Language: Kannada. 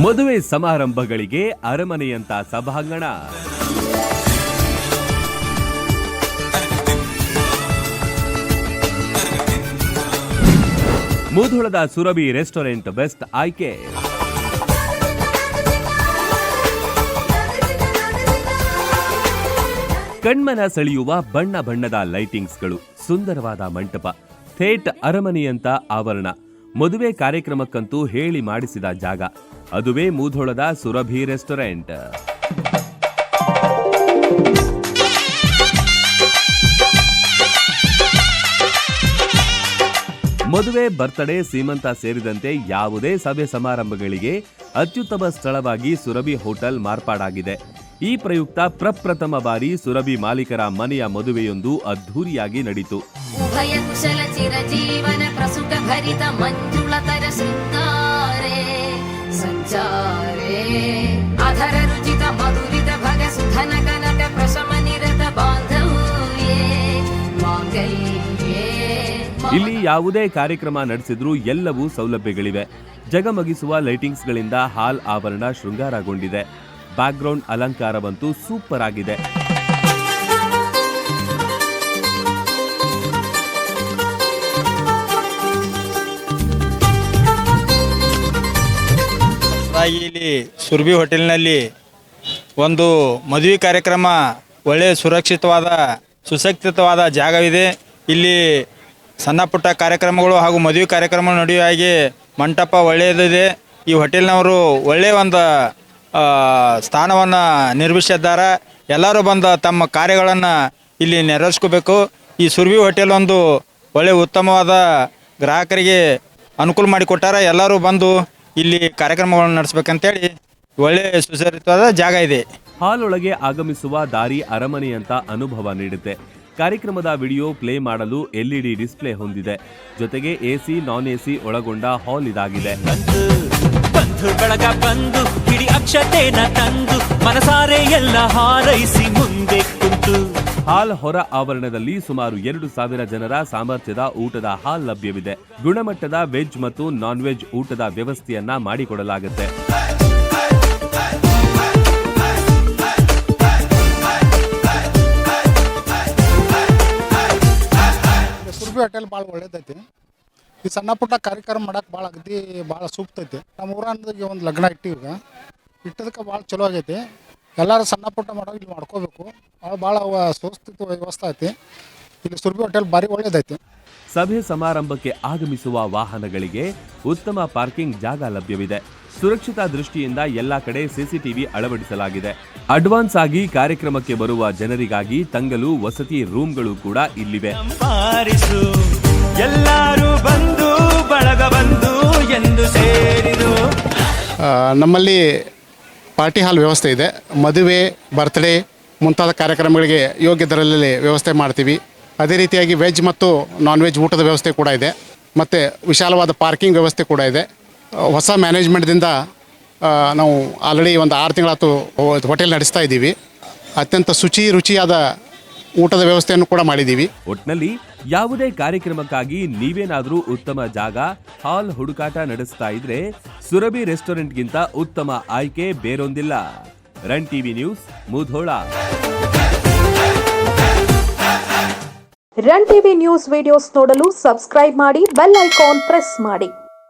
ಮದುವೆ ಸಮಾರಂಭಗಳಿಗೆ ಅರಮನೆಯಂತ ಸಭಾಂಗಣ. ಮುಧೋಳದ ಸುರಭಿ ರೆಸ್ಟೋರೆಂಟ್ ಬೆಸ್ಟ್ ಆಯ್ಕೆ. ಕಣ್ಮನ ಸೆಳೆಯುವ ಬಣ್ಣ ಬಣ್ಣದ ಲೈಟಿಂಗ್ಸ್ಗಳು, ಸುಂದರವಾದ ಮಂಟಪ, ಥೇಟ್ ಅರಮನೆಯಂತ ಆವರಣ. ಮದುವೆ ಕಾರ್ಯಕ್ರಮಕ್ಕಂತೂ ಹೇಳಿ ಮಾಡಿಸಿದ ಜಾಗ. ಅದುವೇ ಮೂಧೋಳದ ಸುರಭಿ ರೆಸ್ಟೋರೆಂಟ್. ಮದುವೆ, ಬರ್ತಡೇ, ಸೀಮಂತ ಸೇರಿದಂತೆ ಯಾವುದೇ ಸಭೆ ಸಮಾರಂಭಗಳಿಗೆ ಅತ್ಯುತ್ತಮ ಸ್ಥಳವಾಗಿ ಸುರಭಿ ಹೋಟೆಲ್ ಮಾರ್ಪಾಡಾಗಿದೆ. ಈ ಪ್ರಯುಕ್ತ ಪ್ರಪ್ರಥಮ ಬಾರಿ ಸುರಭಿ ಮಾಲೀಕರ ಮನೆಯ ಮದುವೆಯೊಂದು ಅದ್ಧೂರಿಯಾಗಿ ನಡೆಯಿತು ಉಭಯ ಕುಶಲ ಚಿರಜೀವನ ಪ್ರಸುಟ ಭರಿತ ಮಂಜುಳತರ ಶೃಂಗಾರೆ ಸಂಚಾರೇ. ಅಧರ ರುಚಿತ ಮಧುರಿತ ಭಗ ಸುಧನ ಕನಕ ಪ್ರಶಮ ನಿರತ ಬಾಂಧವ್ಯೇ ಮಾಂಗಲ್ಯೇ ಇಲ್ಲಿ ಯಾವುದೇ ಕಾರ್ಯಕ್ರಮ ನಡೆಸಿದ್ರೂ ಎಲ್ಲವೂ ಸೌಲಭ್ಯಗಳಿವೆ. ಜಗಮಗಿಸುವ ಲೈಟಿಂಗ್ಸ್ಗಳಿಂದ ಹಾಲ್ ಆವರಣ ಶೃಂಗಾರಗೊಂಡಿದೆ. ಬ್ಯಾಕ್ಗ್ರೌಂಡ್ ಅಲಂಕಾರವಂತೂ ಸೂಪರ್ ಆಗಿದೆ. ಇಲ್ಲಿ ಸುರ್ಬಿ ಹೋಟೆಲ್ನಲ್ಲಿ ಒಂದು ಮದುವೆ ಕಾರ್ಯಕ್ರಮ ಒಳ್ಳೆಯ ಸುರಕ್ಷಿತವಾದ ಸುಸಕ್ತಿತವಾದ ಜಾಗವಿದೆ. ಇಲ್ಲಿ ಸಣ್ಣ ಪುಟ್ಟ ಕಾರ್ಯಕ್ರಮಗಳು ಹಾಗೂ ಮದುವೆ ಕಾರ್ಯಕ್ರಮ ನಡೆಯುವ ಹಾಗೆ ಮಂಟಪ ಒಳ್ಳೆಯದಿದೆ. ಈ ಹೋಟೆಲ್ನವರು ಒಳ್ಳೆಯ ಒಂದು ಸ್ಥಾನವನ್ನು ನಿರ್ಮಿಸಿದ್ದಾರೆ. ಎಲ್ಲರೂ ಬಂದು ತಮ್ಮ ಕಾರ್ಯಗಳನ್ನು ಇಲ್ಲಿ ನೆರವೇರಿಸ್ಕೋಬೇಕು. ಈ ಸುರ್ವಿ ಹೋಟೆಲ್ ಒಂದು ಒಳ್ಳೆಯ ಉತ್ತಮವಾದ ಗ್ರಾಹಕರಿಗೆ ಅನುಕೂಲ ಮಾಡಿಕೊಟ್ಟಾರ ಎಲ್ಲರೂ ಬಂದು ಇಲ್ಲಿ ಕಾರ್ಯಕ್ರಮಗಳನ್ನು ನಡೆಸ್ಬೇಕಂತೇಳಿ ಒಳ್ಳೆಯ ಸುಸರಿತವಾದ ಜಾಗ ಇದೆ. ಹಾಲೊಳಗೆ ಆಗಮಿಸುವ ದಾರಿ ಅರಮನೆಯಂತ ಅನುಭವ ನೀಡುತ್ತೆ. ಕಾರ್ಯಕ್ರಮದ ವಿಡಿಯೋ ಪ್ಲೇ ಮಾಡಲು ಎಲ್ಇಡಿ ಡಿಸ್ಪ್ಲೇ ಹೊಂದಿದೆ. ಜೊತೆಗೆ ಎಸಿ, ನಾನ್ ಎಸಿ ಒಳಗೊಂಡ ಹಾಲ್ ಇದಾಗಿದೆ. ಬಂಧು ಬಳಗ ಬಂದು ಹಿಡಿ ಅಕ್ಷತೆನ ತಂದು ಮನಸಾರೆ ಎಲ್ಲ ಹಾರೈಸಿ ಮುಂದೆ ಕುಂತು. ಹಾಲ್ ಹೊರ ಆವರಣದಲ್ಲಿ ಸುಮಾರು ಎರಡು ಸಾವಿರ ಜನರ ಸಾಮರ್ಥ್ಯದ ಊಟದ ಹಾಲ್ ಲಭ್ಯವಿದೆ. ಗುಣಮಟ್ಟದ ವೆಜ್ ಮತ್ತು ನಾನ್ ವೆಜ್ ಊಟದ ವ್ಯವಸ್ಥೆಯನ್ನ ಮಾಡಿಕೊಡಲಾಗುತ್ತೆ. ಹೋಟೆಲ್ ಭಾಳ ಒಳ್ಳೇದೈತಿ. ಈ ಸಣ್ಣ ಪುಟ್ಟ ಕಾರ್ಯಕ್ರಮ ಮಾಡಕ್ಕೆ ಭಾಳ ಅಗದಿ ಭಾಳ ಸೂಕ್ತ ಐತಿ. ನಮ್ಮ ಊರನ್ನದಿಗೆ ಒಂದು ಲಗ್ನ ಇಟ್ಟಿವಿ ಈಗ. ಇಟ್ಟದಕ್ಕೆ ಭಾಳ ಚಲೋ ಆಗೈತಿ. ಎಲ್ಲರೂ ಸಣ್ಣ ಪುಟ್ಟ ಮಾಡೋ ಇಲ್ಲಿ ಮಾಡ್ಕೋಬೇಕು. ಭಾಳ ಭಾಳ ಸುಸ್ಥಿತ ವ್ಯವಸ್ಥೆ ಐತಿ. ಇಲ್ಲಿ ಸುರ್ಬಿ ಹೋಟೆಲ್ ಭಾರಿ ಒಳ್ಳೇದೈತಿ. ಸಭೆ ಸಮಾರಂಭಕ್ಕೆ ಆಗಮಿಸುವ ವಾಹನಗಳಿಗೆ ಉತ್ತಮ ಪಾರ್ಕಿಂಗ್ ಜಾಗ ಲಭ್ಯವಿದೆ. ಸುರಕ್ಷತಾ ದೃಷ್ಟಿಯಿಂದ ಎಲ್ಲಾ ಕಡೆ ಸಿಸಿಟಿವಿ ಅಳವಡಿಸಲಾಗಿದೆ. ಅಡ್ವಾನ್ಸ್ ಆಗಿ ಕಾರ್ಯಕ್ರಮಕ್ಕೆ ಬರುವ ಜನರಿಗಾಗಿ ತಂಗಲು ವಸತಿ ರೂಮ್ಗಳು ಕೂಡ ಇಲ್ಲಿವೆ. ಎಲ್ಲರೂ ಬಂದು, ಬಳಗ ಬಂದು ಎಂದು ನಮ್ಮಲ್ಲಿ ಪಾರ್ಟಿ ಹಾಲ್ ವ್ಯವಸ್ಥೆ ಇದೆ. ಮದುವೆ ಬರ್ತ್ಡೇ ಮುಂತಾದ ಕಾರ್ಯಕ್ರಮಗಳಿಗೆ ಯೋಗ್ಯ ದರದಲ್ಲಿ ವ್ಯವಸ್ಥೆ ಮಾಡ್ತೀವಿ. ಅದೇ ರೀತಿಯಾಗಿ ವೆಜ್ ಮತ್ತು ನಾನ್ ವೆಜ್ ಊಟದ ವ್ಯವಸ್ಥೆ ಕೂಡ ಇದೆ. ಮತ್ತು ವಿಶಾಲವಾದ ಪಾರ್ಕಿಂಗ್ ವ್ಯವಸ್ಥೆ ಕೂಡ ಇದೆ. ಹೊಸ ಮ್ಯಾನೇಜ್ಮೆಂಟ್ದಿಂದ ನಾವು ಆಲ್ರೆಡಿ ಒಂದು ಆರು ತಿಂಗಳಾತು ಹೋಟೆಲ್ ನಡೆಸ್ತಾ ಇದ್ದೀವಿ. ಅತ್ಯಂತ ಶುಚಿ ರುಚಿಯಾದ ಊಟದ ವ್ಯವಸ್ಥೆಯನ್ನು ಕೂಡ ಮಾಡಿದ್ದೀವಿ. ಒಟ್ನಲ್ಲಿ ಯಾವುದೇ ಕಾರ್ಯಕ್ರಮಕ್ಕಾಗಿ ನೀವೇನಾದರೂ ಉತ್ತಮ ಜಾಗ ಹಾಲ್ ಹುಡುಕಾಟ ನಡೆಸ್ತಾ ಇದ್ರೆ ಸುರಭಿ ರೆಸ್ಟೋರೆಂಟ್ಗಿಂತ ಉತ್ತಮ ಆಯ್ಕೆ ಬೇರೊಂದಿಲ್ಲ. Run TV news Mudhol. Run TV news videos ನೋಡಲು ಸಬ್ಸ್ಕ್ರೈಬ್ ಮಾಡಿ ಬೆಲ್ ಐಕಾನ್ ಪ್ರೆಸ್ ಮಾಡಿ.